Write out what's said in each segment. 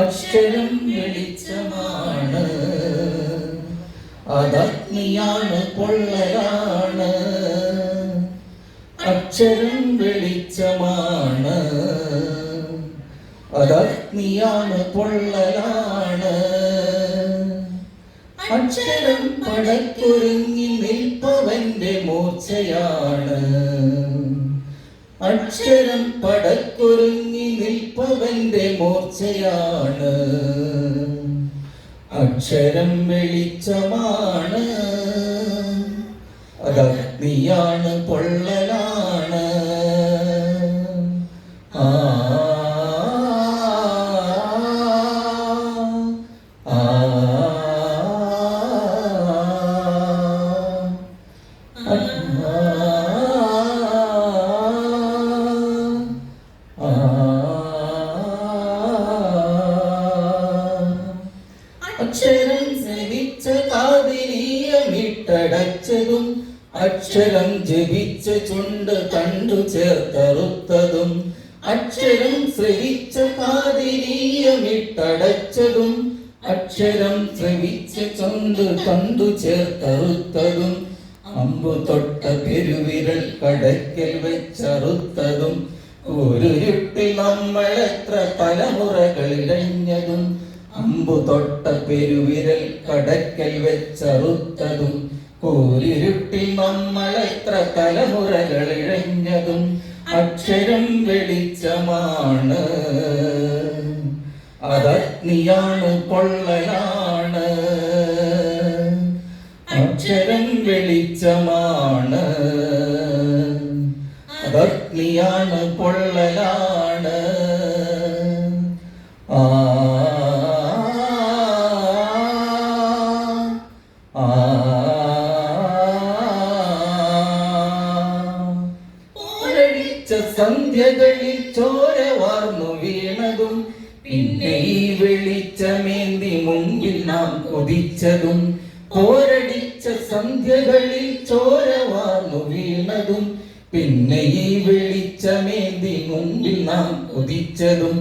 അക്ഷരം വെളിച്ചമാണ്. അതഗ്നിയാണ് പൊള്ളയാണ് അക്ഷരം വെളിച്ചമാണ്. അതഗ്നിയാണ് പൊള്ളലാണ്. അക്ഷരം പടക്കുരുങ്ങി നിൽപ്പവന്റെ മൂർച്ചയാണ്. അക്ഷരം പടക്കുരുങ്ങി നിൽപ്പവന്റെ മൂർച്ചയാണ്. അക്ഷരം വെളിച്ചമാണ്. അതഗ്നിയാണ് പൊള്ളലാണ് അക്ഷരം ശ്രമിച്ച കാതിരീയമിട്ടടച്ചതും അക്ഷരം ജപിച്ച ചുണ്ട് കണ്ടു ചേർത്തറുത്തതും അക്ഷരം ശ്രവിച്ച കാതിരീയമിട്ടടച്ചതും അക്ഷരം ശ്രവിച്ച ചുണ്ട് കണ്ടു ചേർത്തറുത്തതും അമ്പു തൊട്ട പെരുവിരൽ കടയ്ക്കൽ വെച്ചറുത്തതും ഒരുരുട്ടിൽ നമ്മൾ എത്ര തലമുറകൾ ഇഴഞ്ഞതും അമ്പു തൊട്ട പെരുവിരൽ കടക്കൽ വെച്ചറുത്തതും കൂരിരുട്ടിൽ നമ്മൾ എത്ര തലമുറകൾ ഇഴഞ്ഞതും അക്ഷരം വെളിച്ചമാണ്. അതഗ്നിയാണ് പൊള്ളലാണ്. അക്ഷരം വെളിച്ചമാണ്. അതഗ്നിയാണ് പൊള്ളലാണ്. സന്ധ്യകളിൽ ചോര വാർന്നു വീണതും പിന്നെ ഈ വെളിച്ചമേന്തി മുമ്പിൽ നാം കൊതിച്ചതും. പോരടിച്ച സന്ധ്യകളിൽ ചോര വാർന്നു വീണതും പിന്നെ ഈ വെളിച്ചമേന്തി മുമ്പിൽ നാം കൊതിച്ചതും.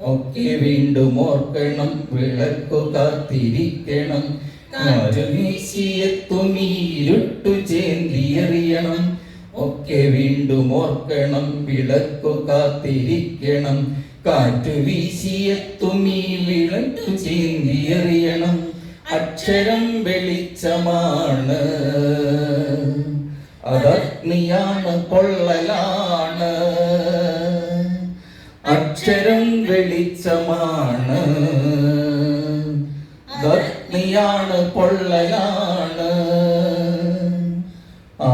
ഒക്കെ വീണ്ടും ഓർക്കണം വിളക്കു കാത്തിരിക്കണം. മരുവീശിയെത്തും ഇരുട്ടു ചേന്തിയെറിയണം. ഒക്കെ വീണ്ടും ഓർക്കണം വിളക്കു കാത്തിരിക്കണം. കാറ്റു വീശിയെത്തും ഈ വിളക്കു ചേന്തിയെറിയണം. അക്ഷരം വെളിച്ചമാണ്. അതഗ്നിയാണ് കൊള്ളലാണ് അക്ഷരം വെളിച്ചമാണ്. കൊലയാണ് കൊള്ളയാണ് ആ